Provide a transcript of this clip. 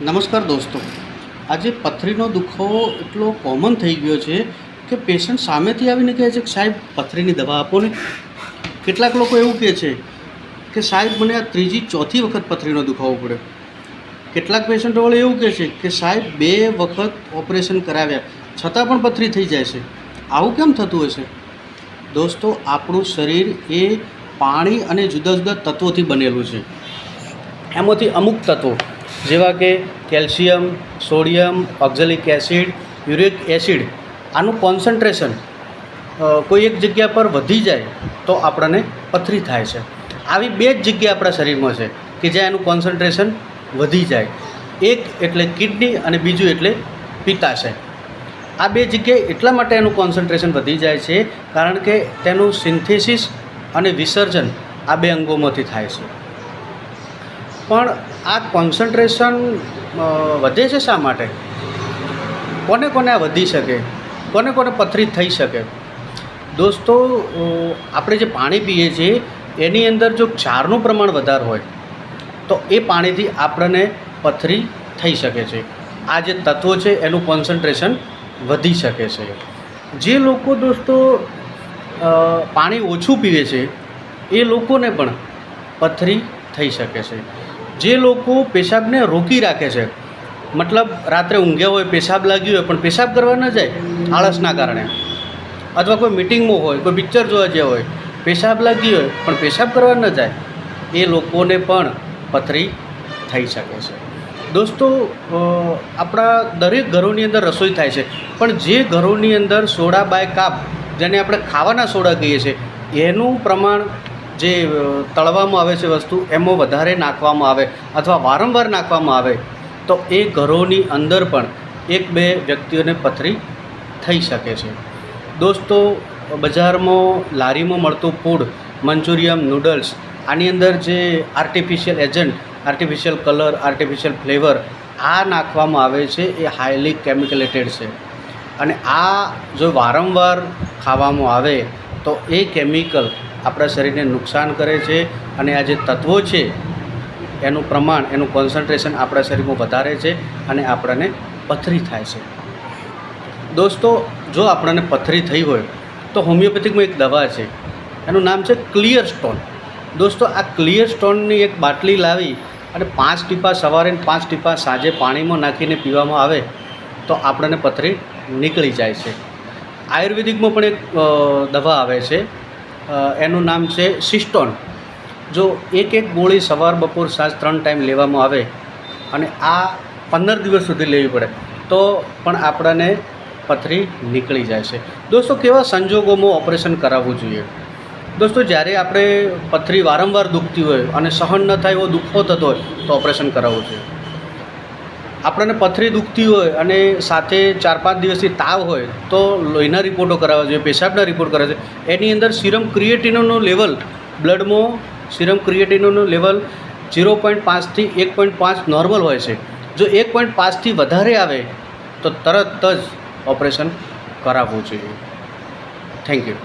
નમસ્કાર દોસ્તો. આજે પથરીનો દુખાવો એટલો કોમન થઈ ગયો છે કે પેશન્ટ સામેથી આવીને કહે છે કે સાહેબ, પથરીની દવા આપો ને. કેટલાક લોકો એવું કહે છે કે સાહેબ, મને આ ત્રીજી, ચોથી વખત પથરીનો દુખાવો પડ્યો. કેટલાક પેશન્ટો વળી એવું કહે છે કે સાહેબ, બે વખત ઓપરેશન કરાવ્યા, છતાં પણ પથરી થઈ જાય છે. આવું કેમ થતું હશે દોસ્તો, આપણું શરીર એ પાણી અને જુદા જુદા તત્વોથી બનેલું છે. એમાંથી અમુક તત્વો જેવા કે calcium, sodium, oxalic acid, uric acid. આનું કોન્સન્ટ્રેશન કોઈ એક જગ્યા પર વધી જાય તો આપણને પથરી થાય છે. આવી બે જ જગ્યા આપણા શરીરમાં છે કે જ્યાં એનું કોન્સન્ટ્રેશન વધી જાય. એક એટલે કિડની અને બીજું એટલે પિત્તાશય આ બે જગ્યાએ એટલા માટે એનું કોન્સન્ટ્રેશન વધી જાય છે કારણ કે તેનું સિન્થેસિસ અને વિસર્જન આ બે અંગોમાંથી થાય છે. પણ આ કોન્સન્ટ્રેશન વધે છે શા માટે? કોને કોને આ વધી શકે? કોને કોને પથરી થઈ શકે? દોસ્તો આપણે જે પાણી પીએ છીએ, એની અંદર જો ક્ષારનું પ્રમાણ વધારે હોય, તો એ પાણીથી આપણને પથરી થઈ શકે છે. આ જે તત્વો છે, એનું કોન્સન્ટ્રેશન વધી શકે છે. જે લોકો દોસ્તો પાણી ઓછું પીવે છે, એ લોકોને પણ પથરી થઈ શકે છે. જે લોકો પેશાબને રોકી રાખે છે, મતલબ રાત્રે ઊંઘ્યા હોય, પેશાબ લાગ્યું હોય, પણ પેશાબ કરવા ન જાય આળસના કારણે. અથવા કોઈ મિટિંગમાં હોય, કોઈ પિક્ચર જોવા જ્યાં હોય, પેશાબ લાગી હોય, પણ પેશાબ કરવા ન જાય, એ લોકોને પણ પથરી થઈ શકે છે. દોસ્તો આપણા દરેક ઘરોની અંદર રસોઈ થાય છે, પણ જે ઘરોની અંદર સોડા બાય કાપ, જેને આપણે ખાવાના સોડા કહીએ છીએ, એનું પ્રમાણ જે તળવામાં આવે છે વસ્તુ, એમાં વધારે નાખવામાં આવે અથવા વારંવાર નાખવામાં આવે, તો એ ઘરોની અંદર પણ એક બે વ્યક્તિઓને પથરી થઈ શકે છે. દોસ્તો, બજારમાં લારીમાં મળતું ફૂડ મંચુરિયમ નૂડલ્સ આની અંદર જે artificial agent artificial colour artificial flavour આ નાખવામાં આવે છે, એ હાઈલી કેમિકલેટેડ છે. અને આ જો વારંવાર ખાવામાં આવે, તો એ કેમિકલ આપણા શરીરને નુકસાન કરે છે અને આ જે તત્વો છે, એનું પ્રમાણ, એનું કોન્સન્ટ્રેશન આપણા શરીરમાં વધારે છે અને આપણને પથરી થાય છે. દોસ્તો, જો આપણને પથરી થઈ હોય, તો હોમિયોપેથિકમાં એક દવા છે. એનું નામ છે ક્લિયર સ્ટોન દોસ્તો, આ ક્લિયર સ્ટોનની એક બાટલી લાવી અને પાંચ ટીપા સવારે પાંચ ટીપા સાંજે પાણીમાં નાખીને પીવામાં આવે, તો આપણને પથરી નીકળી જાય છે. આયુર્વેદિકમાં પણ એક દવા આવે છે. એનું નામ છે સિસ્ટોન. જો એક એક ગોળી સવાર બપોર સાંજ ત્રણ ટાઈમ લેવામાં આવે અને આ પંદર દિવસ સુધી લેવી પડે, તો પણ આપણને પથરી નીકળી જાય છે. દોસ્તો, કેવા સંજોગોમાં ઓપરેશન કરાવવું જોઈએ? દોસ્તો, જ્યારે આપણે પથરી વારંવાર દુખતી હોય અને સહન ન થાય એવો દુઃખો થતો હોય, તો ઓપરેશન કરાવવું જોઈએ. આપણને પથરી દુખતી હોય અને સાથે ચાર પાંચ દિવસથી તાવ હોય તો લોહીના રિપોર્ટો કરાવવા જોઈએ પેશાબના રિપોર્ટ કરાવે છે. એની અંદર સિરમ ક્રિએટિનોનું લેવલ, બ્લડમાં સિરમ ક્રિએટિનોનું લેવલ ઝીરો પોઈન્ટ પાંચથી એક પોઈન્ટ પાંચ નોર્મલ હોય છે. જો એક પોઈન્ટ પાંચથી વધારે આવે, તો તરત જ ઓપરેશન કરાવવું જોઈએ. Thank you.